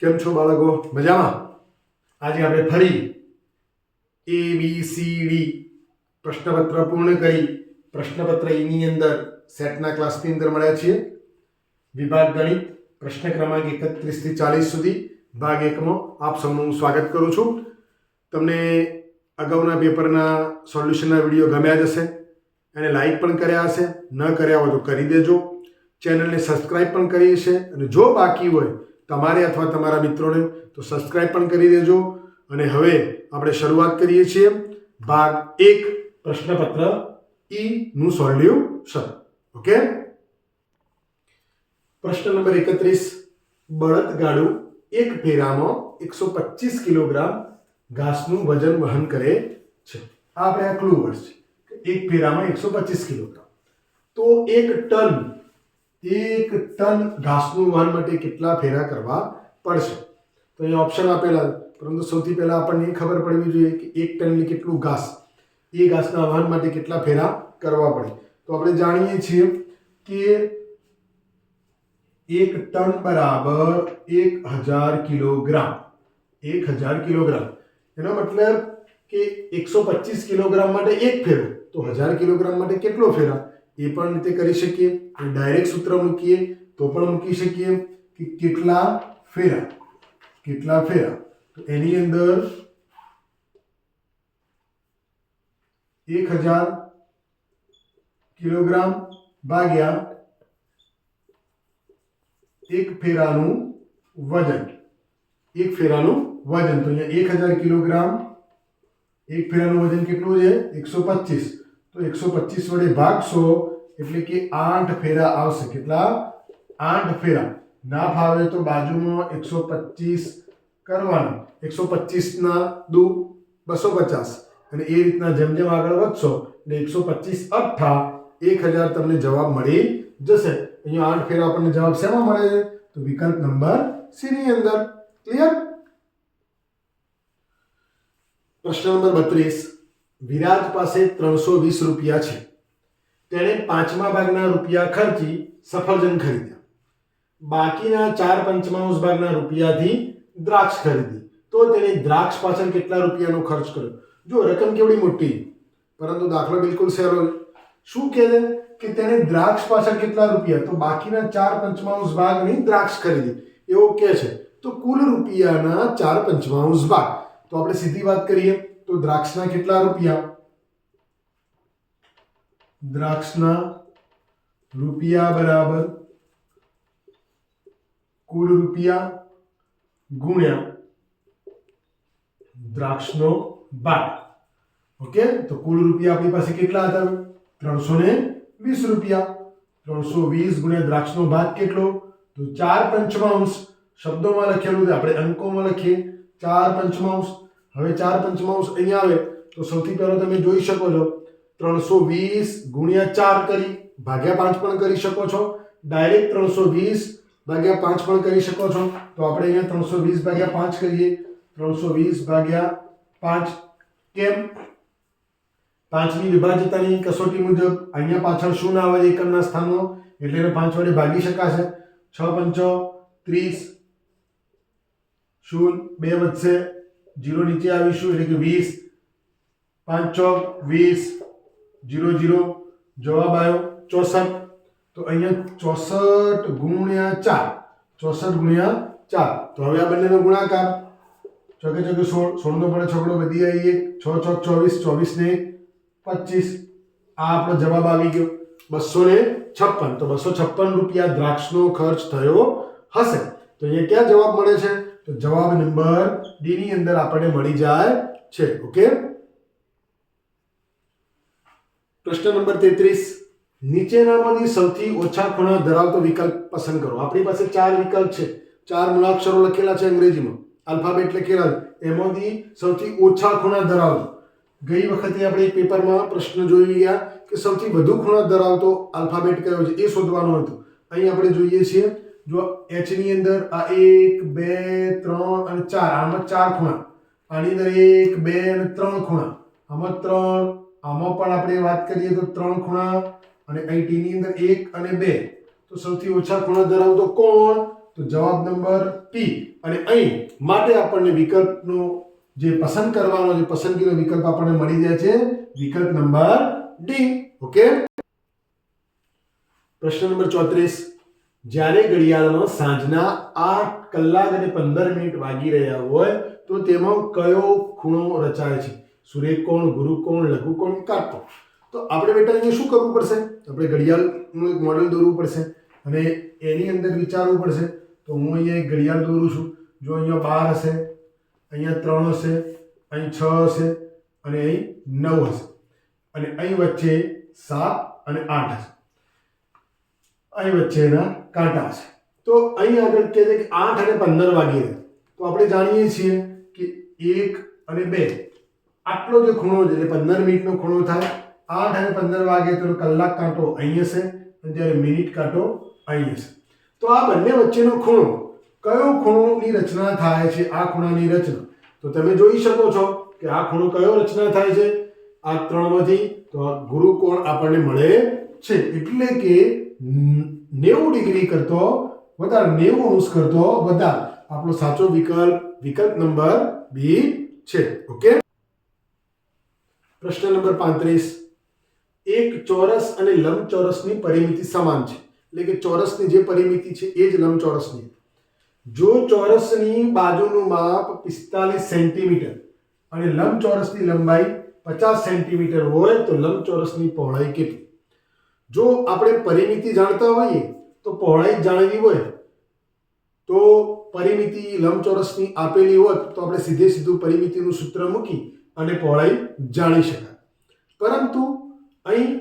કેમ છો બાળકો? મજામાં? આજે આપણે ફરી એ બી સી ડી પ્રશ્નપત્ર પૂર્ણ કરી પ્રશ્નપત્ર એની અંદર સેટના ક્લાસની અંદર મળ્યા છીએ. વિભાગ ગણિત પ્રશ્ન ક્રમાંક એકત્રીસથી ચાલીસ સુધી ભાગ એકમાં આપ સૌનું સ્વાગત કરું છું. તમને અગાઉના પેપરના સોલ્યુશનના વીડિયો ગમ્યા જ હશે. એને લાઈક પણ કર્યા હશે. ન કર્યા હોય તો કરી દેજો. ચેનલને સબસ્ક્રાઈબ પણ કરી હશે. અને જો બાકી હોય તમારે અથવા તમારા મિત્રોને તો સબસ્ક્રાઈબ પણ કરી દેજો. અને હવે આપણે શરૂઆત કરીએ છીએ. ભાગ એક, પ્રશ્નપત્ર ઈ નું સોલ્યુશન. ઓકે? પ્રશ્ન નંબર એકત્રીસ. બળદગાડું એક ફેરામાં એકસો પચીસ કિલોગ્રામ ઘાસનું વજન વહન કરે છે. આ આપણે આ ક્લુ વર્ડ છે. એક ફેરામાં એકસો પચીસ કિલોગ્રામ. તો એક ટન એક ટન ઘાસનું વહન માટે કેટલા ફેરા કરવા પડશે? તો અહીંયા ઓપ્શન આપેલા પરંતુ સૌથી પહેલાં આપણને એ ખબર પડવી જોઈએ કે એક ટન કેટલું ઘાસ. એ ઘાસના વહન માટે કેટલા ફેરા કરવા પડે? તો આપણે જાણીએ છીએ કે એક ટન બરાબર એક હજાર કિલોગ્રામ. એક હજાર કિલોગ્રામ. એનો મતલબ કે એકસો પચીસ કિલોગ્રામ માટે એક ફેરો. તો હજાર કિલોગ્રામ માટે કેટલો ફેરા? એ પણ રીતે કરી શકીએ અને ડાયરેક્ટ સૂત્ર મૂકીએ તો પણ મૂકી શકીએ કે કેટલા ફેરા કેટલા ફેરા. તો એની અંદર એક હજાર કિલોગ્રામ ભાગ્યા એક ફેરાનું વજન. એક ફેરાનું વજન. તો અહીંયા એક હજાર કિલોગ્રામ, એક ફેરાનું વજન કેટલું છે? એકસો પચીસ. તો એકસો પચીસ વડે ભાગશો એટલે કે આઠ ફેરા આવશે. કેટલા? આઠ ફેરા. ના ફાવે તો બાજુમાં એકસો પચીસ કરવાનું. એકસો પચીસના દુ બસો પચાસ. અને એ રીતના જેમ જેમ આગળ વધશો એટલે એકસો પચીસ અઠ્ઠા એક હજાર તમને જવાબ મળી જશે. અહીંયા આઠ ફેરા આપણને જવાબ શેમાં મળે છે? તો વિકલ્પ નંબર સીની અંદર. ક્લિયર પ્રશ્ન નંબર બત્રીસ. વિરાજ પાસે ત્રણસો વીસ રૂપિયા છે. તેણે પાંચમા ભાગના રૂપિયા ખર્ચી સફરજન ખરીદ્યા. બાકીના ચાર પંચમાંશ ભાગના રૂપિયાથી દ્રાક્ષ ખરીદી. તો તેણે દ્રાક્ષ પાછળ કેટલા રૂપિયાનો ખર્ચ કર્યો? જો રકમ કેવડી મોટી. પરંતુ દાખલો બિલકુલ સહેલો શું કહે કે તેણે દ્રાક્ષ પાછળ કેટલા રૂપિયા? તો બાકીના ચાર પંચમાંશ ભાગની દ્રાક્ષ ખરીદી. એવો કહે છે. તો કુલ રૂપિયાના ચાર પંચમાંશ ભાગ. તો આપણે સીધી વાત કરીએ. તો દ્રાક્ષના કેટલા રૂપિયા? દ્રાક્ષના રૂપિયા બરાબર કુલ રૂપિયા ગુણ્યા દ્રાક્ષનો ભાગ. ઓકે? તો કુલ રૂપિયા આપણી પાસે કેટલા હતા? ત્રણસો ને વીસ રૂપિયા. ત્રણસો વીસ ગુણ્યા દ્રાક્ષનો ભાગ કેટલો? તો ચાર પંચમાંશ શબ્દોમાં લખેલું આપણે અંકોમાં લખીએ. ચાર પંચમાંશ હવે ચાર પંચમાંશ અહીંયા આવે તો સૌથી પહેલો તમે જોઈ શકો છો ત્રણસો વીસ ગુણ્યા ચાર કરી ભાગ્યા પાંચ પણ કરી શકો છો. ડાયરેક્ટ ત્રણસો વીસ ભાગ્યા પાંચ પણ કરી શકો છો. તો આપણે અહીંયા ત્રણસો વીસ ભાગ્યા પાંચ કરીએ. ત્રણસો વીસ ભાગ્યા પાંચ. કેમ? પાંચની વિભાજ્યતાની કસોટી મુજબ અહીંયા પાછળ શું ના આવે? એકમના સ્થાનો. એટલે એને પાંચ વડે ભાગી શકાશે. છ પંચો ત્રીસ. શૂન્ય બે વધશે. જીરો નીચે આવીશું એટલે કે વીસ, પાંચ ચોક, વીસ, જીરો જીરો, જવાબ આવ્યો ચોસઠ. તો અહીંયા ચોસઠ ગુણ્યા ચાર, ચોસઠ ગુણ્યા ચાર. તો હવે આ બંનેનો ગુણાકાર. ચોકે ચોકે સોળ, સોળનો પડે છોકડો વધી આવીએ છ ચોક ચોવીસ ચોવીસ ને પચીસ. આ આપણો જવાબ આવી ગયો. બસો ને છપ્પન. તો બસો છપ્પન રૂપિયા દ્રાક્ષનો ખર્ચ થયો હશે. તો અહીંયા ક્યાં જવાબ મળે છે? તો જવાબ નંબર ડી ની અંદર આપણને મળી જાય છે, ઓકે? પ્રશ્ન નંબર તેત્રીસ. નીચેનામાંથી સૌથી ઓછા ખૂણા ધરાવતો વિકલ્પ પસંદ કરો. આપણી પાસે ચાર વિકલ્પ છે. ચાર મૂળાક્ષરો લખેલા છે અંગ્રેજીમાં. આલ્ફાબેટ લખેલા એમાંથી સૌથી ઓછા ખૂણા ધરાવતો. ગઈ વખતે આપણે પેપરમાં પ્રશ્ન જોઈ ગયા કે સૌથી વધુ ખૂણા ધરાવતો આલ્ફાબેટ કયો છે? એ શોધવાનું હતું. અહીં આપણે જોઈએ છીએ જો એચની અંદર આ એક, બે, ત્રણ અને ચાર. આમાં ચાર ખૂણા. આની અંદર એક, બે અને ત્રણ ખૂણા. આમાં ત્રણ, આમાં પણ આપણે વાત કરીએ તો ત્રણ ખૂણા અને અહીં ટી ની અંદર એક અને બે. તો સૌથી ઓછા ખૂણા ધરાવતો કોણ? તો જવાબ નંબર ટી અને અહીં માટે આપણને વિકલ્પનો જે પસંદ કરવાનો, જે પસંદગીનો વિકલ્પ આપણને મળી જાય છે, વિકલ્પ નંબર ડી ઓકે પ્રશ્ન નંબર ચોત્રીસ. જ્યારે ઘડિયાળમાં સાંજના આઠ કલાક અને પંદર મિનિટ વાગી રહ્યા હોય, તો તેમાં કયો ખૂણો રચાય છે? સૂર્યકોણ, ગુરુકોણ, લઘુકોણ, કાટકોણ? તો આપણે બેટા અહીંયા શું કરવું પડશે? આપણે ઘડિયાળનું એક મોડેલ દોરવું પડશે અને એની અંદર વિચારવું પડશે. તો હું અહીંયા એક ઘડિયાળ દોરું છું. જો અહીંયા બાર હશે, અહીંયા ત્રણ હશે, અહીં છ હશે અને અહીં નવ હશે. અને અહીં વચ્ચે સાત અને આઠ હશે. અહીં વચ્ચેના કાંટા છે. તો અહીં આગળ કહે છે કે આઠ અને પંદર વાગી રહે તો આપણે જાણીએ છીએ કે એક અને બે, આટલો જે ખૂણો છે, એટલે પંદર મિનિટનો ખૂણો થાય. આઠ અને પંદર વાગે તો કલાક કાંટો અહીં હશે અને જ્યારે મિનિટ કાંટો અહીં હશે. તો આ બંને વચ્ચેનો ખૂણો, કયો ખૂણોની રચના થાય છે આ ખૂણાની રચના? તો તમે જોઈ શકો છો કે આ ખૂણો કયો રચના થાય છે? આ ત્રણમાંથી તો આ ગુરુ કોણ આપણને મળે છે. એટલે કે નેવું ડિગ્રી કરતો, વધારે નેવું અંશ કરતો, વધારે. આપણો સાચો વિકલ્પ વિકલ્પ નંબર બી છે. ઓકે? પ્રશ્ન નંબર પાંત્રીસ. એક ચોરસ અને લંબચોરસની પરિમિતિ સમાન છે. એટલે કે ચોરસની જે પરિમિતિ છે એ જ લંબચોરસની. જો ચોરસની બાજુનું માપ પિસ્તાલીસ સેન્ટીમીટર અને લંબચોરસની લંબાઈ પચાસ સેન્ટીમીટર હોય, તો લંબચોરસની પહોળાઈ કેટલી? જો આપણે પરિમિતિ જાણતા હોઈએ તો પહોળાઈ જાણવી હોય. તો પરિમિતિ લંબચોરસની આપેલી હોત તો આપણે સીધે સીધું પરિમિતિનું સૂત્ર મૂકી અને પહોળાઈ જાણી શકાય. પરંતુ અહીં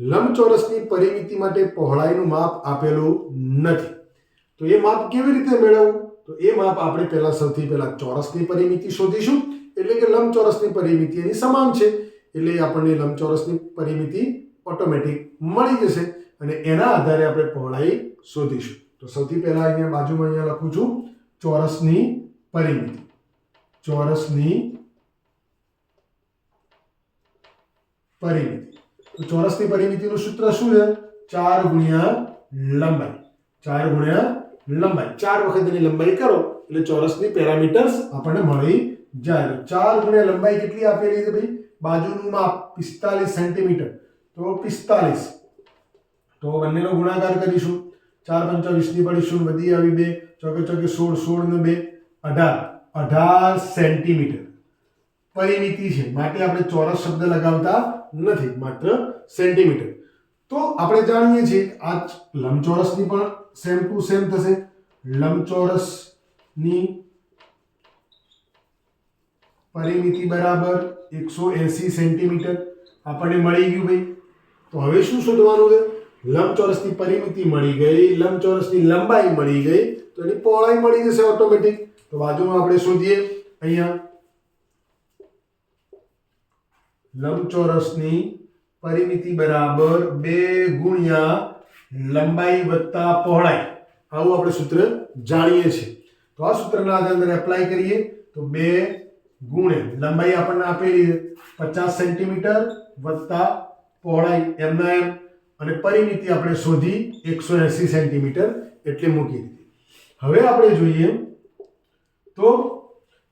લંબચોરસની પરિમિતિ માટે પહોળાઈનું માપ આપેલું નથી. તો એ માપ કેવી રીતે મેળવવું? તો એ માપ આપણે પહેલા સૌથી પહેલા ચોરસની પરિમિતિ શોધીશું. એટલે કે લંબચોરસની પરિમિતિ એની સમાન છે. એટલે આપણને લંબચોરસની પરિમિતિ ઓટોમેટિક મળી જશે અને એના આધારે આપણે પહોળાઈ શોધીશું. તો સૌથી પહેલાં અહીંયા બાજુમાં અહીંયા લખું છું, ચોરસની પરિમિતિ. ચોરસની પરિમિતિ. ચોરસની પરિમિતિનું સૂત્ર શું છે? ચાર ગુણ્યા લંબાઈ. ચાર ગુણ્યા લંબાઈ. ચાર વખત એની લંબાઈ કરો, એટલે ચોરસની પેરામીટર્સ આપણને મળી જાય. ચાર ગુણ્યા લંબાઈ કેટલી આપેલી છે ભાઈ? બાજુનું માપ પિસ્તાલીસ સેન્ટીમીટર. તો પિસ્તાલીસ. તો બંનેનો ગુણાકાર કરીશું. ચાર પંચાવીસની પડીશું, વધી આવી બે. ચોકે ચોકે સોળ સોળ ને બે. અઢાર. અઢાર સેન્ટીમીટર. પરિમિતિ છે. માટે આપણે ચોરસ શબ્દ લગાવતા નથી. માત્ર સેન્ટીમીટર. તો આપણે જાણીએ છીએ આ લંબચોરસની પણ સેમ ટુ સેમ થશે. લંબચોરસની પરિમિતિ બરાબર એકસો એસી સેન્ટીમીટર. આપણને મળી ગયું ભાઈ. તો હવે શું શોધવાનું છે? લંબચોરસની પરિમિતિ મળી ગઈ, લંબચોરસની લંબાઈ મળી ગઈ, તો એની પહોળાઈ મળી જશે ઓટોમેટિક તો બાજુમાં આપણે શોધીએ. અહીંયા લંબચોરસની પરિમિતિ બરાબર બે ગુણ્યા લંબાઈ વત્તા પહોળાઈ. આવું આપણે સૂત્ર જાણીએ છીએ. તો આ સૂત્રના અંદર એપ્લાય કરીએ. તો બે ગુણ્યા લંબાઈ આપણને આપેલી પચાસ સેન્ટીમીટર વત્તા પહોળાઈ એમના એમ અને પરિમિતિ આપણે શોધી એકસો એંસી સેન્ટીમીટર એટલે મૂકી દીધી. હવે આપણે જોઈએ તો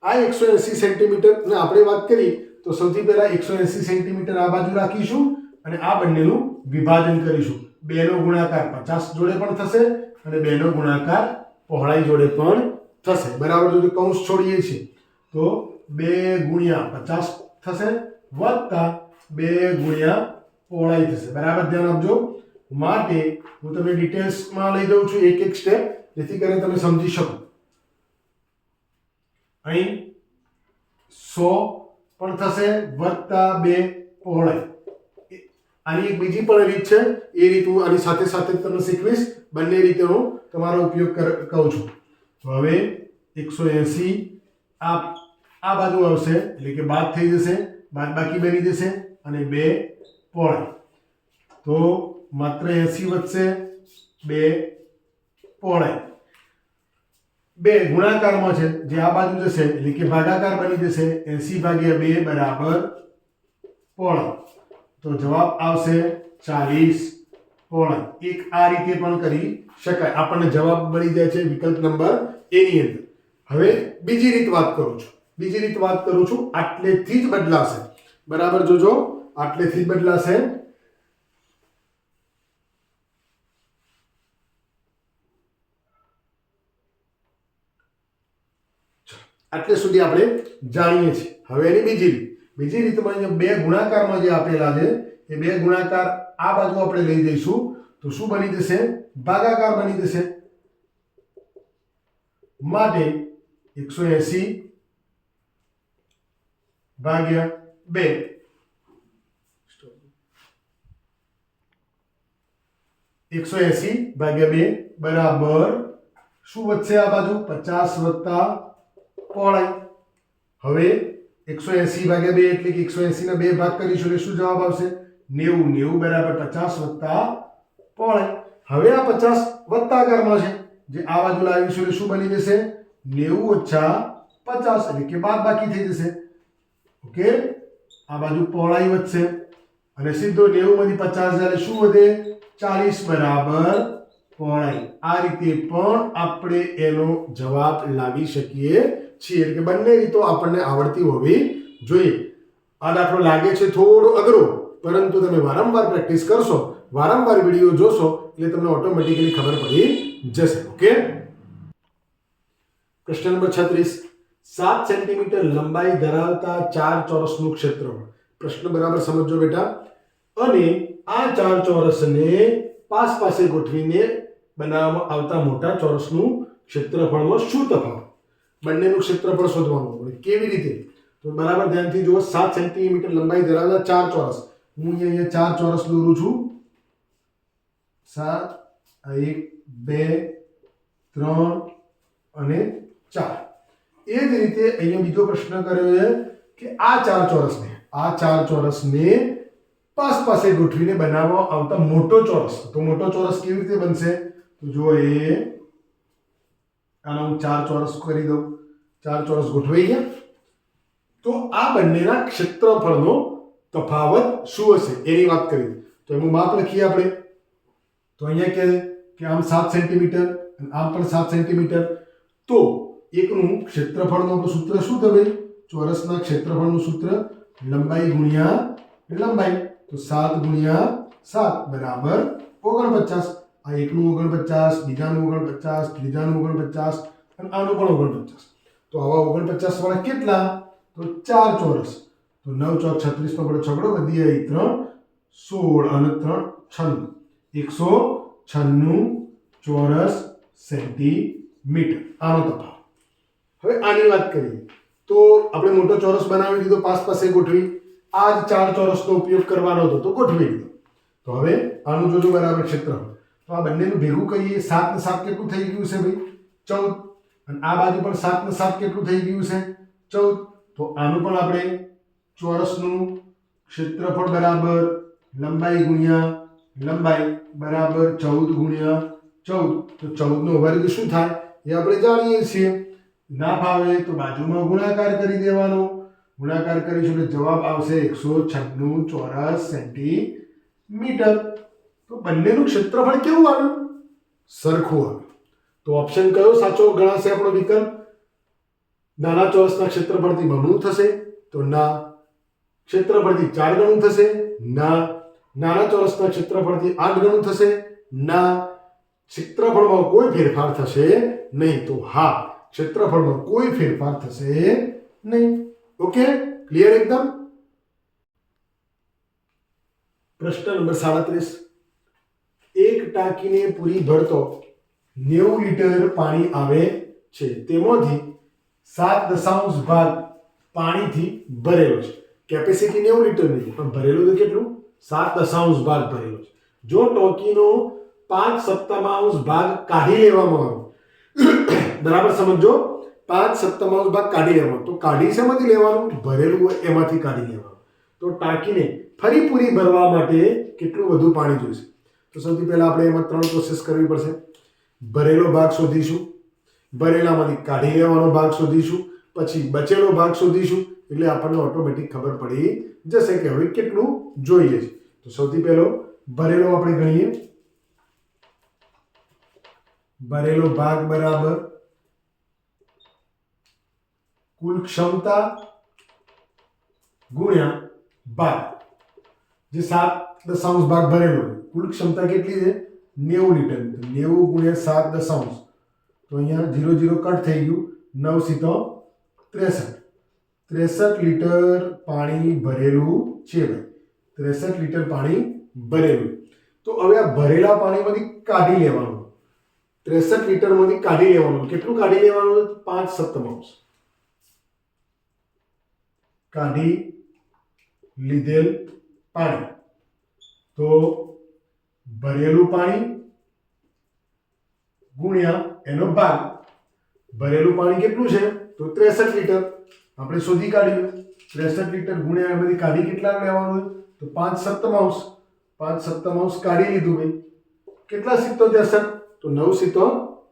આ એકસો એંસી સેન્ટીમીટર આપણે વાત કરી, તો સૌથી પહેલા એકસો એંસી સેન્ટીમીટર આ બાજુ રાખીશું અને આ બંનેનું વિભાજન કરીશું. બેનો ગુણાકાર પચાસ જોડે પણ થશે અને બેનો ગુણાકાર પહોળાઈ જોડે પણ થશે. બરાબર જો કૌંસ છોડીએ છીએ. તો બે ગુણ્યા પચાસ થશે વત્તા બે ગુણ્યા પહોળાઈ થશે બરાબર? ધ્યાન આપજો. માટે હું તમને ડિટેલ્સમાં લઈ જાઉં છું એક એક સ્ટેપ જેથી કરીને તમે સમજી શકો. અહીં સો પણ થશે વત્તા બે પહોળાઈ. આની એક બીજી પણ રીત છે. એ રીત હું આની સાથે સાથે તમને શીખવીશ. બંને રીતે હું તમારો ઉપયોગ કહું છું. તો હવે એકસો એંસી આ આ બાજુ આવશે. એટલે કે બાદ થઈ જશે. બાદ બાકી બની જશે. અને બે પહોળાઈ તો માત્ર એંસી વધશે, બે પહોળાઈ બે ગુણાકારમાં છે, જે આ બાજુ જશે, એટલે કે ભાગાકાર બની જશે, એંસી ભાગ્યા બે બરાબર પોણ. તો જવાબ આવશે ચાલીસ પોણ. એક આ રીતે પણ કરી શકાય. આપણને જવાબ મળી જાય છે વિકલ્પ નંબર એની અંદર. હવે બીજી રીત વાત કરું છું. બીજી રીત વાત કરું છું, આટલેથી જ બદલાશે. બરાબર જોજો. આટલેથી બદલાશે. આટલે સુધી આપણે જાણીએ છીએ. હવે એની બીજી રીત. બીજી રીતમાં અહીંયા બે ગુણાકારમાં જે આપેલા છે, એ બે ગુણાકાર આ બાજુ આપણે લઈ જઈશું. તો શું બની જશે? ભાગાકાર બની જશે. માટે એકસો એસી ભાગ્યા બે. એકસો એસી ભાગ્યા બે બરાબર શું વધશે આ બાજુ? પચાસ વત્તા પહોળાઈ હવે એકસો એસી ભાગ્યા બે એટલે કે એકસો એસી ના બે ભાગ કરીશું એટલે શું જવાબ આવશે? નેવું નેવું બરાબર પચાસ વત્તા પહોળાઈ હવે આ પચાસ વત્તા આકારમાં છે. જે આ બાજુ લાવીશું એટલે શું બની જશે? નેવું ઓછા પચાસ એટલે કે બાદ બાકી થઈ જશે. ઓકે? આ બાજુ પહોળાઈ વધશે. અને સીધો નેવું માંથી પચાસ જ્યારે શું વધે? ચાલીસ બરાબર પહોળાઈ આ રીતે પણ આપણે એનો જવાબ લાવી શકીએ છીએ. એટલે બંને રીતો આપણને આવડતી હોવી જોઈએ. આ દાખલો લાગે છે થોડો અઘરો, પરંતુ તમે વારંવાર પ્રેક્ટિસ કરશો, વારંવાર વીડિયો જોશો, એટલે તમને ઓટોમેટિકલી ખબર પડી જશે. ઓકે? પ્રશ્ન નંબર છત્રીસ. સાત સેન્ટીમીટર લંબાઈ ધરાવતા ચાર ચોરસનું ક્ષેત્રફળ. પ્રશ્ન બરાબર સમજો બેટા. અને આ ચાર ચોરસને પાસ પાસે ગોઠવીને બનાવવામાં આવતા મોટા ચોરસનું ક્ષેત્રફળમાં શું તફાવત બંનેનું ક્ષેત્રફળ શોધવાનું કેવી રીતે? તો બરાબર ધ્યાનથી જુઓ, સાત સેન્ટીમીટર લંબાઈ ધરાવતા ચાર ચોરસ. હું અહીંયા અહીંયા ચાર ચોરસ દોરું છું. સાત એક, બે, ત્રણ અને ચાર. એ જ રીતે અહીંયા બીજો પ્રશ્ન કર્યો છે કે આ ચાર ચોરસને, આ ચાર ચોરસને પાસ પાસે ગોઠવીને બનાવવા આવતા મોટો ચોરસ. તો મોટો ચોરસ કેવી રીતે બનશે? તો જો એ, આનો હું ચાર ચોરસ કરી દઉં. ચાર ચોરસ ગોઠવાઈ ગયા. તો આ બંનેના ક્ષેત્રફળનો તફાવત શું હશે? એની વાત કરી તો એનું માપ લખીએ આપણે. તો અહીંયા કહે કે આમ સાત સેન્ટીમીટર અને આમ પણ સાત સેન્ટીમીટર. તો એકનું ક્ષેત્રફળનું સૂત્ર શું થવે ચોરસના ક્ષેત્રફળનું સૂત્ર લંબાઈ ગુણ્યા લંબાઈ. તો સાત ગુણ્યા સાત બરાબર ઓગણપચાસ આ એકનું ઓગણપચાસ બીજાનું ઓગણપચાસ ત્રીજાનું ઓગણપચાસ અને આનું પણ ઓગણપચાસ તો આવા ઓગણપચાસ વાળા કેટલા તો ચાર ચોરસ તો નવ ચોક છત્રીસ નો પડે છગડો વધી આવી ત્રણ સોળ અને ત્રણ છન્નું એકસો છન્નું ચોરસ સેન્ટીમીટર આનો તફાવત હવે આની વાત કરીએ તો આપણે મોટો ચોરસ બનાવી દીધો પાસ પાસે ગોઠવી આ જ ચાર ચોરસનો ઉપયોગ કરવાનો હતો, તો ગોઠવી દીધો. તો હવે આનું જોજો બરાબર ક્ષેત્રફળ તો આ બંનેનું ભેગું કરીએ, સાત ને સાત કેટલું થઈ ગયું છે ભાઈ? ચૌદ. અને આ બાજુ પણ સાત ને સાત કેટલું થઈ ગયું છે? ચૌદ. તો આનું પણ આપણે ચોરસનું ક્ષેત્રફળ બરાબર લંબાઈ ગુણ્યા લંબાઈ બરાબર ચૌદ ગુણ્યા ચૌદ. તો ચૌદનો વર્ગ શું થાય? એ આપણે જાણીએ છીએ. ના ફાવે તો બાજુમાં ગુણાકાર કરી દેવાનો. ગુણાકાર કરીશું એટલે જવાબ આવશે એકસો છન્નું ચોરસ સેન્ટીમીટર. તો બંનેનું ક્ષેત્રફળ કેવું આવ્યું? સરખું આવ્યું. તો ઓપ્શન કયો? સાચો ગણાશે આપણો વિકલ્પ? નાના ચોરસના ક્ષેત્રફળથી બમણું થશે, તો ના. ક્ષેત્રફળથી ચાર ગણું થશે, ના. નાના ચોરસના ક્ષેત્રફળથી આઠ ગણું થશે, ના. ક્ષેત્રફળમાં કોઈ ફેરફાર થશે નહીં, તો હા. ક્ષેત્રફળમાં કોઈ ફેરફાર થશે નહીં. ઓકે ક્લિયર એકદમ? પ્રશ્ન નંબર સાડત્રીસ. એક ટાંકીને પૂરી ભરતો નેવું લીટર પાણી આવે છે. તેમાંથી સાત દશાંશ ભાગ પાણીથી ભરેલો છે. કેપેસિટી નેવું લીટર નથી પણ ભરેલું તો કેટલું? સાત દશાંશ ભાગ ભરેલો છે. જો ટોકીનો પાંચ સપ્તામાંશ ભાગ કાઢી લેવામાં આવે, બરાબર સમજો પાંચ સપ્તમાંશ ભાગ કાઢી લેવાનો. તો કાઢી શેમાંથી લેવાનું? ભરેલું હોય એમાંથી કાઢી લેવાનું. તો ટાંકીને ફરી પૂરી ભરવા માટે કેટલું વધુ પાણી જોઈશે? તો સૌથી પહેલાં આપણે એમાં ત્રણ પ્રોસેસ કરવી પડશે. ભરેલો ભાગ શોધીશું. ભરેલામાંથી કાઢી લેવાનો ભાગ શોધીશું. પછી બચેલો ભાગ શોધીશું. એટલે આપણને ઓટોમેટિક ખબર પડી જશે કે હવે કેટલું જોઈએ છે તો સૌથી પહેલો ભરેલો આપણે ગણીએ. ભરેલો ભાગ બરાબર કુલ ક્ષમતા ગુણ્યા ભાગ. જે સાત દશાંશ ભાગ ભરેલો કુલ ક્ષમતા કેટલી છે? નેવું લીટર નેવું ગુણ્યા સાત દશાંશ. તો અહીંયા ઝીરો ઝીરો કટ થઈ ગયું. નવ સીતો ત્રેસઠ. ત્રેસઠ લીટર પાણી ભરેલું છે ભાઈ. ત્રેસઠ લીટર પાણી ભરેલું. તો હવે આ ભરેલા પાણીમાંથી કાઢી લેવાનું. ત્રેસઠ લીટરમાંથી કાઢી લેવાનું. કેટલું કાઢી લેવાનું? પાંચ સપ્તમાંશ. કાઢી લીધેલ પાણી. તો ભરેલું પાણી ગુણ્યા એનો ભાગ. ભરેલું પાણી કેટલું છે? તો ત્રેસઠ લીટર. આપણે શોધી કાઢ્યું. ત્રેસઠ લીટર ગુણ્યા એમાંથી કાઢી કેટલા લેવાનું તો પાંચ સપ્તમાંશ. પાંચ સપ્તમાંશ કાઢી લીધું ભાઈ કેટલા સિત્તો ત્રેસઠ? તો નવ સિત્તો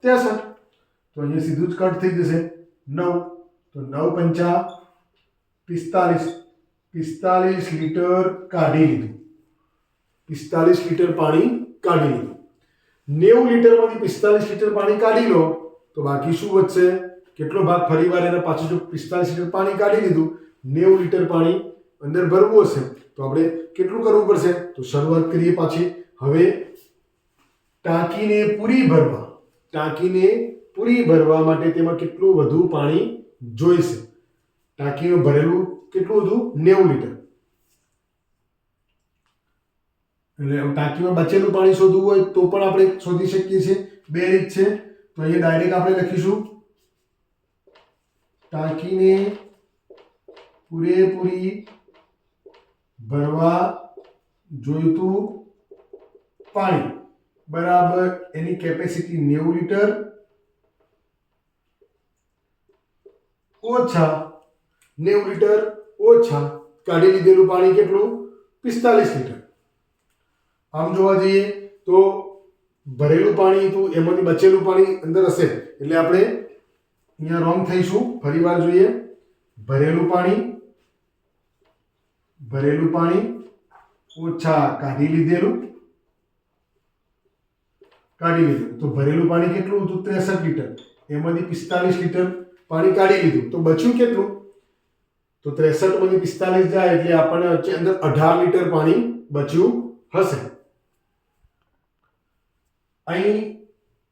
ત્રેસઠ. તો અહીંયા સીધું જ કટ થઈ જશે. નવ. તો નવ પંચા પિસ્તાલીસ પિસ્તાલીસ લીટર કાઢી લીધું. પિસ્તાલીસ લીટર પાણી કાઢી લીધું. નેવું લીટરમાંથી પિસ્તાલીસ લીટર પાણી કાઢી લો, તો બાકી શું વધશે? કેટલો ભાગ ફરીવાર એના પાછું જો પિસ્તાલીસ લીટર પાણી કાઢી લીધું, નેવું લીટર પાણી અંદર ભરવું હશે, તો આપણે કેટલું કરવું પડશે? તો શરૂઆત કરીએ પાછી. હવે ટાંકીને પૂરી ભરવા. ટાંકીને પૂરી ભરવા માટે તેમાં કેટલું વધુ પાણી જોઈશે? ટાંકીમાં ભરેલું કેટલું હતું? નેવું લીટર. એટલે ટાંકીમાં બચેલું પાણી શોધવું હોય તો પણ આપણે શોધી શકીએ છીએ. બે રીત છે. તો અહીંયા ડાયરેક્ટ આપણે લખીશું. ટાંકીને પૂરેપૂરી ભરવા જોઈતું પાણી. બરાબર. એની કેપેસિટી નેવું લીટર. ઓછા નેવું લીટર ઓછા કાઢી લીધેલું પાણી કેટલું? પિસ્તાલીસ લીટર. આમ જોવા જઈએ તો ભરેલું પાણી હતું, એમાંથી બચેલું પાણી અંદર હશે. એટલે આપણે અહીંયા રોંગ થઈશું. ફરી વાર જોઈએ. ભરેલું પાણી ભરેલું પાણી ઓછા કાઢી લીધેલું, કાઢી લીધું તો ભરેલું પાણી કેટલું હતું? ત્રેસઠ લીટર. એમાંથી પિસ્તાલીસ લીટર પાણી કાઢી લીધું. તો બચ્યું કેટલું? તો ત્રેસઠમાંથી પિસ્તાલીસ જાય એટલે આપણને અંદર અઢાર લીટર પાણી બચ્યું હશે. અહીં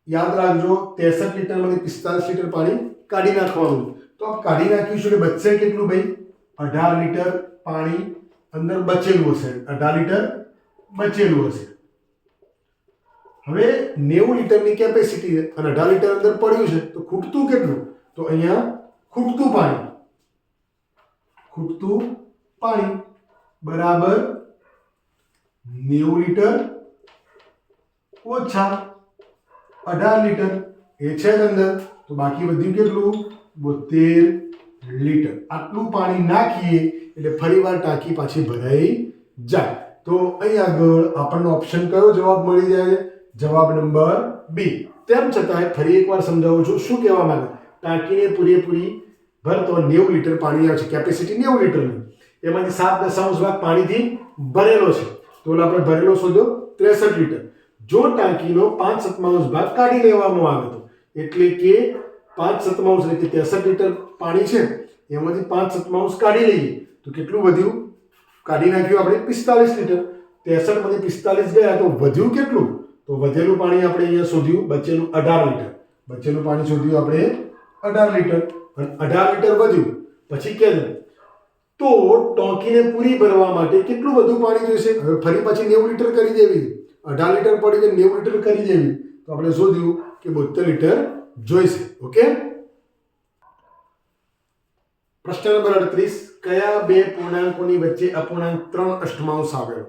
યાદ રાખજો, ત્રેસઠ લીટરમાંથી પિસ્તાલીસ લીટર પાણી કાઢી નાખવાનું. તો આ કાઢી નાખ્યું છે બચશે કેટલું ભાઈ? અઢાર લીટર પાણી અંદર બચેલું હશે. અઢાર લીટર બચેલું હશે. હવે નેવું લીટરની કેપેસિટી છે અને અઢાર લીટર અંદર પડ્યું છે, તો ખૂટતું કેટલું? તો અહીંયા ખૂટતું પાણી. ખૂટતું પાણી. બરાબર? નેવું લીટર ઓછા અઢાર લીટર. એ છે જ અંદર. તો બાકી વધ્યું કેટલું? બોતેર લીટર. આટલું પાણી નાખીએ એટલે ફરીવાર ટાંકી પાછી ભરાઈ જાય. તો અહીં આગળ આપણને ઓપ્શન કયો જવાબ મળી જાય? જવાબ નંબર બી. તેમ છતાંય ફરી એકવાર સમજાવું છું. શું કહેવા માંગે? ટાંકીને પૂરેપૂરી ભરતો નેવું લીટર પાણી આવે છે કેપેસિટી નેવું લીટરનું. એમાંથી સાત દશાંશ ભાગ પાણીથી ભરેલો છે. તો આપણે ભરેલો શોધો ત્રેસઠ લીટર. જો ટાંકીનો પાંચ સત્તાવંશ ભાગ કાઢી લેવામાં આવે તો, એટલે કે પાંચ સત્તાવંશ એટલે કે ત્રેસઠ લીટર પાણી છે, એમાંથી પાંચ સત્તાવંશ કાઢી લઈએ. તો કેટલું વધ્યું? કાઢી નાખ્યું આપણે પિસ્તાલીસ લીટર. ત્રેસઠમાંથી પિસ્તાલીસ ગયા તો વધ્યું કેટલું? તો વધેલું પાણી આપણે અહીંયા શોધ્યું, બચેલું અઢાર લીટર. બચેલું પાણી શોધ્યું આપણે અઢાર લીટર. અઢાર લીટર વધ્યું. પછી કે તો ટોંકીને પૂરી ભરવા માટે કેટલું વધુ પાણી જોઈશે? હવે ફરી પાછી નેવું લીટર કરી દેવી. અઢાર લીટર પડી ગઈ નેવું લીટર કરી દેવી. તો આપણે શોધ્યું કે બોતેર લીટર જોઈશે. ઓકે? પ્રશ્ન નંબર અડત્રીસ. કયા બે પૂર્ણાંકોની વચ્ચે અપૂર્ણાંક ત્રણ અષ્ટમાંશ આવ્યો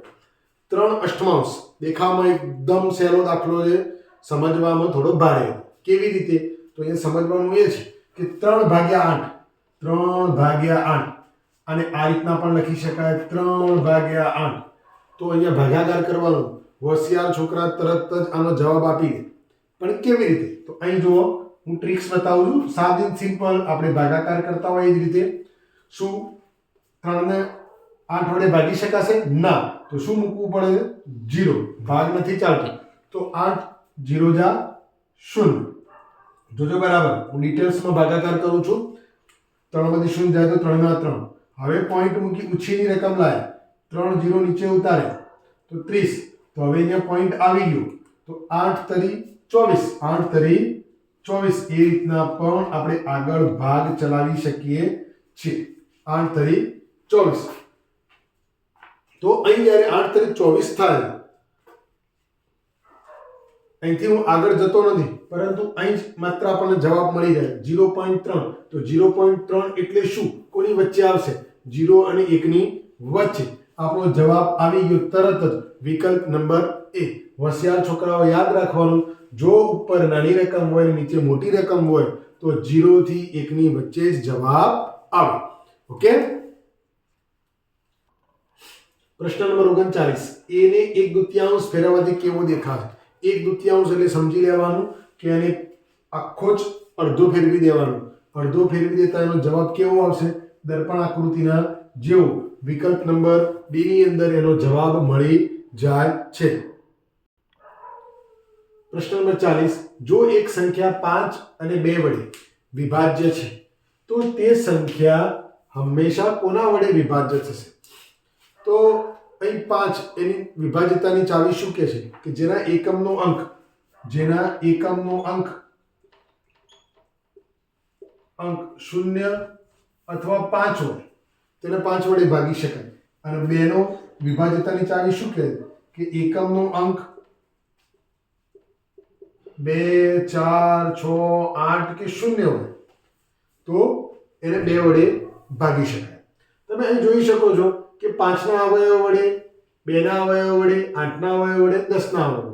ત્રણ અષ્ટમાંશ. દેખાવમાં એકદમ સહેલો દાખલો છે. સમજવામાં થોડો ભારે. કેવી રીતે? તો એ સમજવાનું એ છે કે ત્રણ ભાગ્યા આઠ. ત્રણ ભાગ્યા આઠ. અને આ રીતના પણ લખી શકાય ત્રણ ભાગ્યા આઠ. તો અહીંયા ભાગાકાર કરવાનો. હોશિયાર છોકરા તરત જ આનો જવાબ આપી દે. પણ કેવી રીતે? તો અહીં જુઓ, હું ટ્રિક્સ બતાવું છું. સાદી સિમ્પલ આપણે ભાગાકાર કરતા હોય એ જ રીતે. શું? ત્રણને આઠ વડે ભાગી શકાશે? ના. તો શું મૂકવું પડે? જીરો ભાગ નથી ચાલતો. તો આઠ જીરો જા શૂન્ય. જોજો બરાબર, હું ડિટેલ્સમાં ભાગાકાર કરું છું. ત્રણમાંથી શૂન્ય જાય તો ત્રણના ત્રણ. હવે પોઈન્ટ મૂકી ઉછીની રકમ લાય. ત્રણ જીરો નીચે ઉતારે. તો ત્રીસ. તો હવે અહીંયા પોઈન્ટ આવી ગયો. તો આઠ તરી ચોવીસ. આઠ તરી ચોવીસ. એ રીતના પણ આપણે આગળ ભાગ ચલાવી શકીએ છીએ. આઠ તરી ચોવીસ. તો અહીં જ્યારે આઠ તરી ચોવીસ થાય, અહીંથી હું આગળ જતો નથી. પરંતુ અહીં માત્ર આપણને જવાબ મળી જાય. ઝીરો પોઈન્ટ ત્રણ. તો ઝીરો પોઈન્ટ ત્રણ એટલે શું? કોની વચ્ચે આવશે? ઝીરો અને એકની વચ્ચે. આપણો જવાબ આવી ગયો તરત જ. વિકલ્પ નંબર એ. હોશિયાર છોકરાઓ યાદ રાખવાનું. જો ઉપર નાની રકમ હોય નીચે મોટી રકમ હોય, તો ઝીરો થી એકની વચ્ચે જ જવાબ આવે. ઓકે? પ્રશ્ન નંબર ઓગણચાલીસ. એને એક દુત્યાંશ ફેરવવાથી કેવો દેખાશે? એક દુત્યાંશ એટલે સમજી લેવાનું. કે એને આખો જ અડધો ફેરવી દેવાનો. અડધો ફેરવી દેતા એનો જવાબ કેવો આવશે? દર્પણ આકૃતિના જેવો વિકલ્પ નંબર ડીની અંદર એનો જવાબ મળી જાય છે. પ્રશ્ન નંબર ચાલીસ. જો એક સંખ્યા પાંચ અને બે વડે વિભાજ્ય છે, તો તે સંખ્યા હંમેશા કોના વડે વિભાજ્ય થશે? તો અહીં પાંચ એની વિભાજ્યતાની ચાવી શું કહે છે? કે જેના એકમનો અંક જેના એકમનો અંક અંક શૂન્ય અથવા પાંચ હોય તેને પાંચ વડે ભાગી શકાય. અને બેનો વિભાજતાની ચાવી શું કહે? કે એકમનો અંક બે, ચાર, છ, આઠ કે શૂન્ય હોય, તો એને બે વડે ભાગી શકાય. તમે અહીં જોઈ શકો છો કે પાંચના અવયવ વડે, બેના અવયવ વડે, આઠના અવયવ વડે, દસના અવયવ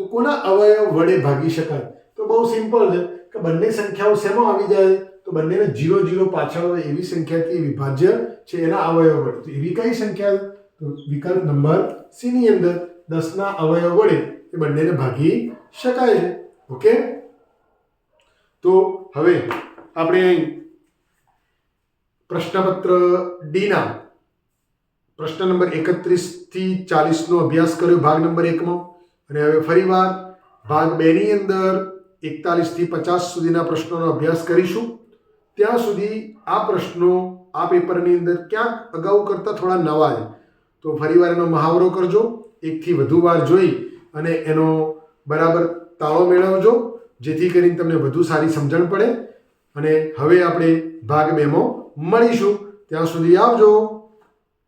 તો કોના અવયવ વડે ભાગી શકાય? તો બહુ સિમ્પલ છે કે બંને સંખ્યાઓ શેમાં આવી જાય? તો બંનેને જીરો જીરો પાછળ એવી સંખ્યાથી વિભાજ્ય છે એના અવયવ વડે. તો એવી કઈ સંખ્યા? તો વિકલ્પ નંબર સી ની અંદર દસના અવયવ વડે એ બંનેને ભાગી શકાય છે. ઓકે તો હવે આપણે પ્રશ્નપત્ર ડીના પ્રશ્ન નંબર એકત્રીસથી ચાલીસનો અભ્યાસ કર્યો, ભાગ નંબર એકમાં. અને હવે ફરીવાર ભાગ બેની અંદર એકતાલીસથી પચાસ સુધીના પ્રશ્નોનો અભ્યાસ કરીશું. ત્યાં સુધી આ પ્રશ્નો આ પેપરની અંદર ક્યાંક અગાઉ કરતાં થોડા નવા છે. તો ફરીવાર એનો મહાવરો કરજો, એકથી વધુ વાર જોઈ અને એનો બરાબર તાળો મેળવજો, જેથી કરીને તમને વધુ સારી સમજણ પડે. અને હવે આપણે ભાગ બેમાં મળીશું. ત્યાં સુધી આવજો.